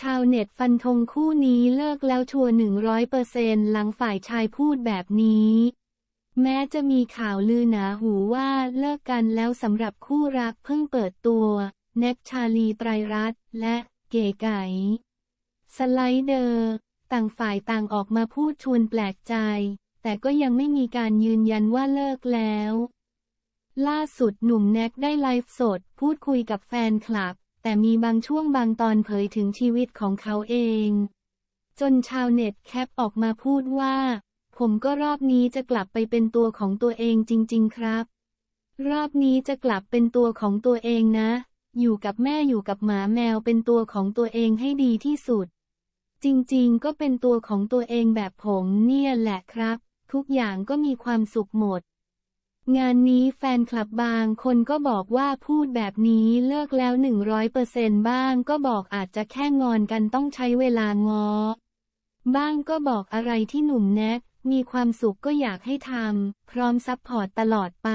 ชาวเน็ตฟันธงคู่นี้เลิกแล้วชัวร์หนึ่งร้อยเปอร์เซนหลังฝ่ายชายพูดแบบนี้ แม้จะมีข่าวลือหนาหูว่าเลิกกันแล้วสำหรับคู่รักเพิ่งเปิดตัว แน็กชาลีไตรรัตน์และเก๋ไก่สไลเดอร์ ต่างฝ่ายต่างออกมาพูดชวนแปลกใจ แต่ก็ยังไม่มีการยืนยันว่าเลิกแล้ว ล่าสุดหนุ่มแน็กได้ไลฟ์สด พูดคุยกับแฟนคลับ แต่มีบางช่วงบางตอนเผยถึงชีวิตของเขาเอง จนชาวเน็ตแคปออกมาพูดว่า ผมก็รอบนี้จะกลับไปเป็นตัวของตัวเองจริง ๆ ครับ รอบนี้จะกลับเป็นตัวของตัวเองนะ อยู่กับแม่อยู่กับหมาแมวเป็นตัวของตัวเองให้ดีที่สุด จริงๆ ก็เป็นตัวของตัวเองแบบผมเนี่ยแหละครับ ทุกอย่างก็มีความสุขหมด งานนี้แฟนคลับบางคนก็บอกว่าพูดแบบนี้เลิกแล้วหนึ่งร้อยเปอร์เซนบ้างก็บอกอาจจะแค่งอนกันต้องใช้เวลางอ บ้างก็บอกอะไรที่หนุ่มแน็กมีความสุขก็อยากให้ทำพร้อมซัพพอร์ตตลอดไป